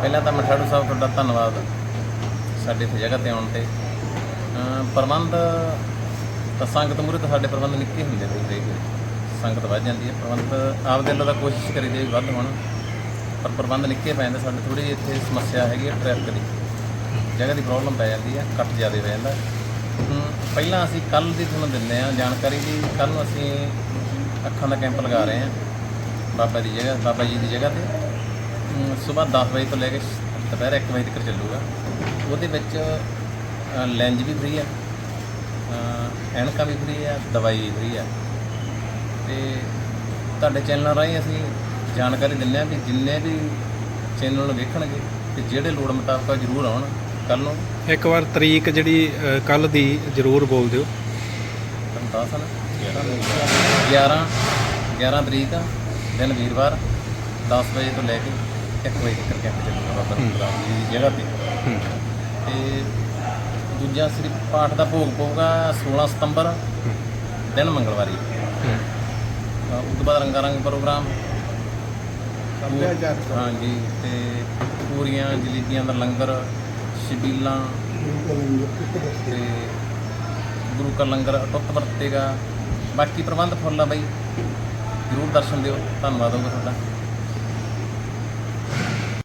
ਪਹਿਲਾਂ ਤਾਂ ਮਠਾੜੂ ਸਾਹਿਬ ਤੁਹਾਡਾ ਧੰਨਵਾਦ ਸਾਡੇ ਇੱਥੇ ਜਗ੍ਹਾ ਤੇ ਆਉਣ ਤੇ। ਪ੍ਰਬੰਧ, ਤਾਂ ਸੰਗਤ ਮੂਰੇ ਤਾਂ ਸਾਡੇ ਪ੍ਰਬੰਧ ਨਿੱਕੇ ਹੁੰਦੇ ਨੇ ਹਰੇਕ ਸੰਗਤ ਵੱਧ ਜਾਂਦੀ ਹੈ, ਪ੍ਰਬੰਧ ਆਪਦੇ ਵੱਲੋਂ ਤਾਂ ਕੋਸ਼ਿਸ਼ ਕਰੀਦੀ ਹੈ ਵੱਧ ਹੋਣ। ਪਰ ਪ੍ਰਬੰਧ ਨਿੱਕੇ ਪੈ ਜਾਂਦੇ, ਸਾਡੇ ਥੋੜੀ ਜਿਹੀ ਇੱਥੇ ਸਮੱਸਿਆ ਹੈਗੀ ਹੈ ਟ੍ਰੈਫਿਕ ਦੀ। ਜਗ੍ਹਾ ਦੀ ਪ੍ਰੋਬਲਮ ਪੈ ਜਾਂਦੀ ਹੈ ਕੱਟ ਜ਼ਿਆਦਾ ਪੈ ਜਾਂਦਾ। ਪਹਿਲਾਂ ਅਸੀਂ ਕੱਲ ਦੀ ਤੁਹਾਨੂੰ ਦਿੰਦੇ ਹਾਂ ਜਾਣਕਾਰੀ ਵੀ ਕੱਲ ਨੂੰ ਅਸੀਂ ਅੱਖਾਂ ਦਾ ਕੈਂਪ ਲਗਾ ਰਹੇ ਹਾਂ। ਬਾਬਾ ਦੀ ਜਗ੍ਹਾ, ਬਾਬਾ ਜੀ ਦੀ ਜਗ੍ਹਾ ਤੇ। ਸਵੇਰ 10 ਵਜੇ ਤੋਂ ਲੈ ਕੇ ਦੁਪਹਿਰ 1 ਵਜੇ ਤੱਕ ਚੱਲੂਗਾ। ਉਹਦੇ ਵਿੱਚ ਲੈਂਜ ਵੀ ਫ੍ਰੀ ਹੈ ਅ, ਐਨਕਾਂ ਵੀ ਫ੍ਰੀ ਹੈ ਦਵਾਈ ਵੀ ਫ੍ਰੀ ਹੈ ਤੇ ਤੁਹਾਡੇ ਚੈਨਲ ਰਾਹੀਂ ਅਸੀਂ ਜਾਣਕਾਰੀ ਦਿੰਦੇ ਹਾਂ ਵੀ ਜਿੰਨੇ ਵੀ ਚੈਨਲ ਨੂੰ ਵੇਖਣਗੇ ਤੇ ਜਿਹੜੇ ਲੋੜ ਮੁਤਾਬਕ ਜ਼ਰੂਰ ਆਉਣ। ਕੱਲ ਨੂੰ ਇੱਕ ਵਾਰ ਤਰੀਕ ਜਿਹੜੀ ਕੱਲ ਦੀ ਜ਼ਰੂਰ ਬੋਲ ਦਿਓ। ਤੁਹਾਨੂੰ ਦੱਸ ਨਾ 11 11 ਤਰੀਕ ਦਿਨ ਵੀਰਵਾਰ 10 ਵਜੇ ਤੋਂ ਲੈ ਕੇ 1 ਵਜੇ ਤੱਕ ਕੈਂਪ ਚੱਲੂਗਾ ਬਾਬਾ ਰਾਮ ਜੀ ਦੀ ਜਗ੍ਹਾ ਤੇ। ਤੇ ਦੂਜਾ ਸ੍ਰੀ ਪਾਠ ਦਾ ਭੋਗ ਪਊਗਾ 16 ਸਤੰਬਰ ਦਿਨ ਮੰਗਲਵਾਰੀ। ਉਸ ਤੋਂ ਬਾਅਦ ਰੰਗਾ ਰੰਗ ਪ੍ਰੋਗਰਾਮ ਹਾਂਜੀ ਤੇ ਪੂਰੀਆਂ ਜਲੇਬੀਆਂ ਦਾ ਲੰਗਰ ਛਬੀਲਾਂ ਤੇ ਗੁਰੂ ਕਾ ਲੰਗਰ ਅਟੁੱਟ ਵਰਤੇਗਾ। ਬਾਕੀ ਪ੍ਰਬੰਧ ਫੁੱਲ ਆ ਬਾਈ। ਜ਼ਰੂਰ ਦਰਸ਼ਨ ਦਿਓ। ਧੰਨਵਾਦ ਹੋਗਾ ਤੁਹਾਡਾ।